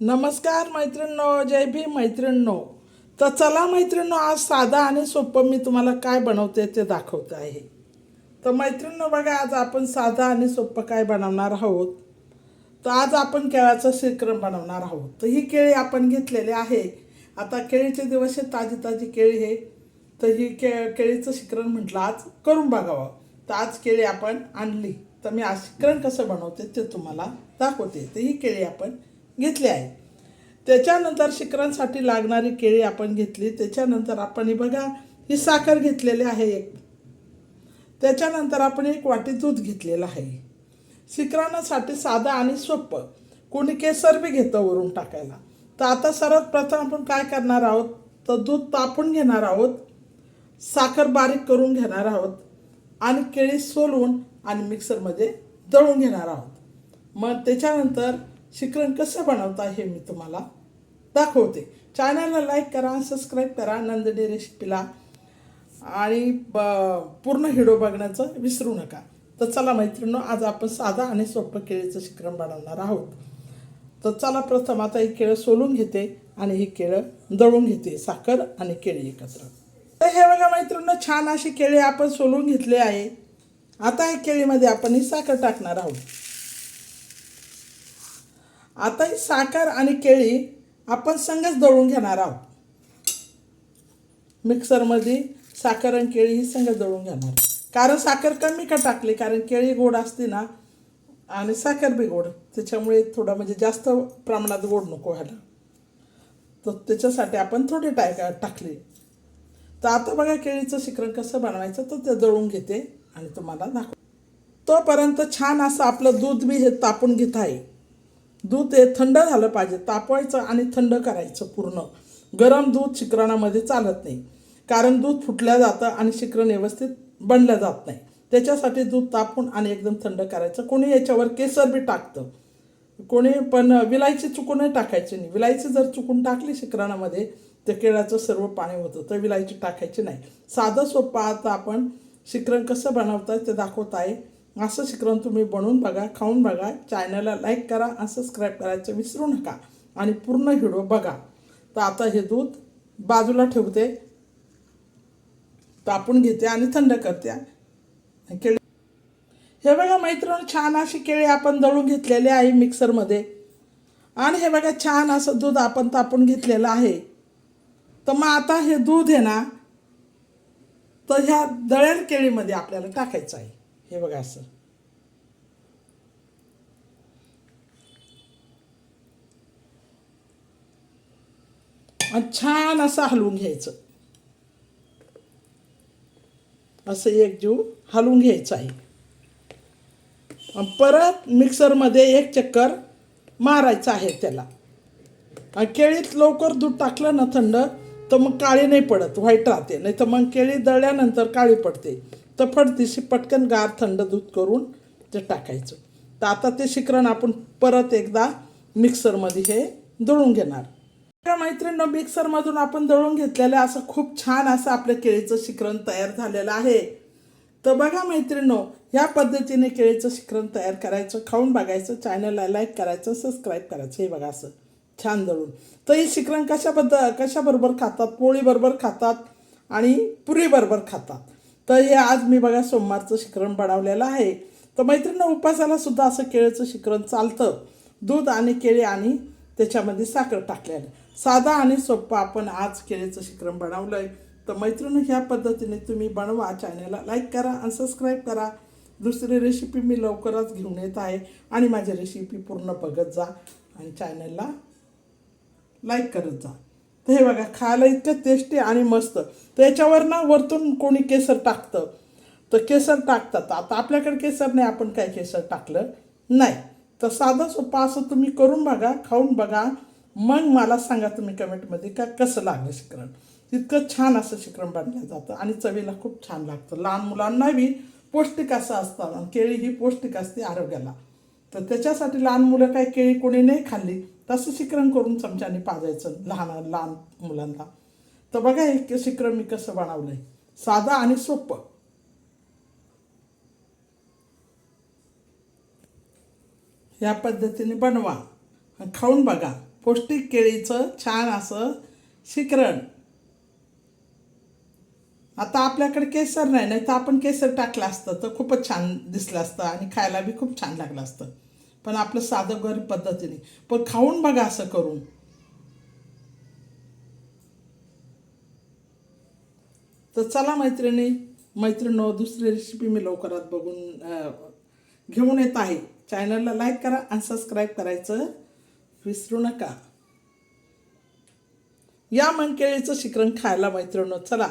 नमस्कार मैत्रिणींनो जय भीम मैत्रिणींनो. तर चला मैत्रिणींनो आज साधा आणि सोपं मी तुम्हाला काय बनवते ते दाखवते आहे. तर मैत्रिणींनो बघा आज आपण साधा आणि सोपं काय बनवणार आहोत? तर आज आपण केळाचं श्रीक्रम बनवणार आहोत. तर ही केळी आपण घेतलेली आहे. आता केळीचे दिवस हे ताजी ताजी केळी आहे. तर ही के केळीचं शिकरण म्हटलं आज करून बघावं. तर आज केळी आपण आणली. तर मी आज शिकरण कसं बनवते ते तुम्हाला दाखवते. तर ही केळी आपण घेतली आहे. त्याच्यानंतर शिखरांसाठी लागणारी केळी आपण घेतली. त्याच्यानंतर आपण ही बघा ही साखर घेतलेली आहे एक. त्याच्यानंतर आपण एक वाटी दूध घेतलेलं आहे. शिखरांसाठी साधं आणि सोपं. कोणी केसर बी घेतं वरून टाकायला. तर आता सर्वात प्रथम आपण काय करणार आहोत? तर दूध तापून घेणार आहोत. साखर बारीक करून घेणार आहोत. आणि केळी सोलून आणि मिक्सरमध्ये दळून घेणार आहोत. मग त्याच्यानंतर शिकरण कसं बनवता हे मी तुम्हाला दाखवते. चॅनलला लाईक करा सबस्क्राईब करा नंदिनी रेसिपीला आणि ब पूर्ण हिडो बघण्याचं विसरू नका. तर चला मैत्रिणी आज आपण साधा आणि सोपं केळीचं शिकरण बनवणार आहोत. तर चला प्रथम आता ही केळं सोलून घेते आणि ही केळं दळून घेते साखर आणि केळी एकत्र. तर हे बघा मैत्रिणी छान अशी केळी आपण सोलून घेतली आहे. आता या केळीमध्ये आपण ही साखर टाकणार आहोत. आता ही साखर आणि केळी आपण संगच दळून घेणार आहोत. मिक्सरमध्ये साखर आणि केळी ही संग दळून घेणार. कारण साखर कमी का टाकली? कारण केळी गोड असते ना आणि साखर बी गोड. त्याच्यामुळे थोडं म्हणजे जास्त प्रमाणात गोड नको व्हायला. तर त्याच्यासाठी आपण थोडी टाय टाकली. तर आता बघा केळीचं शिकरण कसं बनवायचं तर ते दळून घेते आणि तुम्हाला दाखव तोपर्यंत छान असं आपलं दूध बी हे तापून घेत आहे दूध हे थंड झालं पाहिजे तापवायचं आणि थंड करायचं पूर्ण. गरम दूध शिकरणामध्ये चालत नाही. कारण दूध फुटलं जातं आणि शिकरण व्यवस्थित बनलं जात नाही. त्याच्यासाठी दूध तापून आणि एकदम थंड करायचं. कोणी याच्यावर केसर बी टाकतं. कोणी पण विलायची चुकूनही टाकायची नाही. विलायची जर चुकून टाकली शिकरणामध्ये तर केळाचं सर्व पाणी होतं तर विलायची टाकायची नाही. साधं सोपं आता आपण शिकरण कसं बनवतं ते दाखवत आहे. असं शिकरण तुम्ही बनवून बघा खाऊन बघा चॅनलला लाईक करा आणि सबस्क्राईब करायचं विसरू नका. आणि पूर्ण व्हिडिओ बघा. तर आता हे दूध बाजूला ठेवते. तापून घेते आणि थंड करते. केळी हे बघा मैत्रिणी छान अशी केळी आपण दळून घेतलेली आहे मिक्सरमध्ये आणि हे बघा छान असं दूध आपण तापून घेतलेलं आहे. तर मग आता हे दूध आहे ना तर ह्या दळण केळीमध्ये आपल्याला टाकायचं आहे. हे बघा असं. आणि छान असं हलवून घ्यायचं. असं एक जीव हलवून घ्यायचं आहे. परत मिक्सरमध्ये एक चक्कर मारायचं आहे त्याला. आणि केळीत लवकर दूध टाकलं ना थंड तर मग काळी नाही पडत व्हाईट राहते. नाही तर मग केळी दळल्यानंतर काळी पडते. तर दिशी पटकन गार थंड दूध करून ते टाकायचं. तर आता ते शिकरण आपण परत एकदा मिक्सरमध्ये हे दळून घेणार. का मिक्सरमधून आपण दळून घेतलेलं असं खूप छान असं आपलं केळीचं शिकरण तयार झालेलं आहे. तर बघा मैत्रिणीनो ह्या पद्धतीने केळीचं शिकरण तयार करायचं खाऊन बघायचं चॅनलला लाईक करायचं सबस्क्राईब करायचं. हे बघा असं छान दळून. तर हे शिकरण कशाबद्दल कशाबरोबर खातात? पोळीबरोबर खातात आणि पुरीबरोबर खातात? तर हे आज मी बघा सोमवारचं शिकरण बनवलेलं आहे. तर मैत्रिणी उपासाला सुद्धा असं केळीचं शिकरण चालतं. दूध आणि केळी आणि त्याच्यामध्ये साखर टाकलेलं. साधा आणि सोपं आपण आज केळीचं शिकरण बनवलं आहे तर मैत्रिणी ह्या पद्धतीने तुम्ही बनवा चॅनलला लाईक करा आणि सबस्क्राईब करा. दुसरी रेसिपी मी लवकरच घेऊन येत आहे आणि माझी रेसिपी पूर्ण बघत जा आणि चॅनलला लाईक करत जा. तर हे बघा खायला इतकं टेस्टी आणि मस्त. तर याच्यावर ना वरतून कोणी केसर टाकतं. तर केसर टाकतात. आता आपल्याकडे केसर नाही आपण काय केसर टाकलं? नाही. तर साधं सोपा असं तुम्ही करून बघा खाऊन बघा. मग मला सांगा तुम्ही कमेंटमध्ये का कसं लागलं शिकरण. इतकं छान असं शिकरण बनलं जातं आणि चवीला खूप छान लागतं. लहान मुलांना बी पौष्टिक असं असतं. आणि केळी ही पौष्टिक असते आरोग्याला. तर त्याच्यासाठी लहान मुलं काही केळी कोणी नाही खाल्ली तसं शिकरण करून चमच्याने पाजायचं लहान लहान मुलांना. तर बघा हे शिकरण मी कसं बनवलं आहे साधं आणि सोपं. या पद्धतीने बनवा. खाऊन बघा. पौष्टिक केळीचं छान असं शिकरण. आता आपल्याकडे केसर नाही नाही तर आपण केसर टाकलं असतं तर खूपच छान दिसलं असतं आणि खायला बी खूप छान लागलं असतं. पण आपलं साधं गरीब पद्धतीने. पण खाऊन बघा असं करून. तर चला मैत्रिणी मैत्रिणीनो दुसरी रेसिपी मी लवकरात बघून घेऊन येत आहे. चॅनलला लाईक करा आणि सबस्क्राईब करायचं विसरू नका. या मनकेळीचं शिकरण खायला मैत्रिणीनो चला.